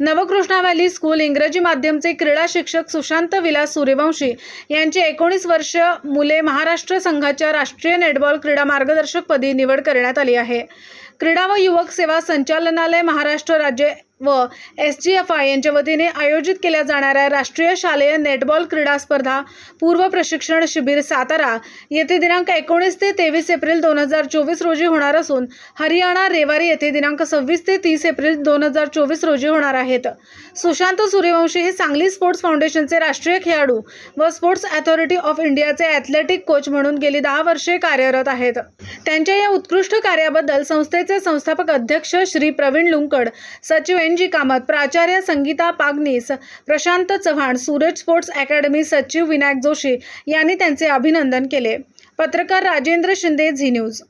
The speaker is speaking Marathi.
नवकृष्णा व्हॅली स्कूल इंग्रजी माध्यमचे क्रीडा शिक्षक सुशांत विलास सूर्यवंशी यांची एकोणीस वर्ष मुले महाराष्ट्र संघाच्या राष्ट्रीय नेटबॉल क्रीडा मार्गदर्शकपदी निवड करण्यात आली आहे. क्रीडा व युवक सेवा संचालनालय महाराष्ट्र राज्य व एस जी एफ आय यांच्या वतीने आयोजित केल्या जाणाऱ्या राष्ट्रीय शालेय नेटबॉल क्रीडा स्पर्धा पूर्व प्रशिक्षण शिबिर सातारा येथे दिनांक एकोणीस ते तेवीस एप्रिल दोन हजार चोवीस रोजी होणार असून हरियाणा रेवारी येथे दिनांक सव्वीस ते तीस एप्रिल दोन हजार चोवीस रोजी होणार आहेत. सुशांत सूर्यवंशी हे सांगली स्पोर्ट्स फाउंडेशनचे राष्ट्रीय खेळाडू व स्पोर्ट्स अथॉरिटी ऑफ इंडियाचे ॲथलेटिक कोच म्हणून गेली दहा वर्षे कार्यरत आहेत. त्यांच्या या उत्कृष्ट कार्याबद्दल संस्थेत संस्थेचे संस्थापक अध्यक्ष श्री प्रवीण लुंकड सचिव एन जी कामत प्राचार्य संगीता पागनीस प्रशांत चव्हाण सूरज स्पोर्ट्स अकॅडमी सचिव विनायक जोशी यांनी त्यांचे अभिनंदन केले. पत्रकार राजेंद्र शिंदे झी न्यूज.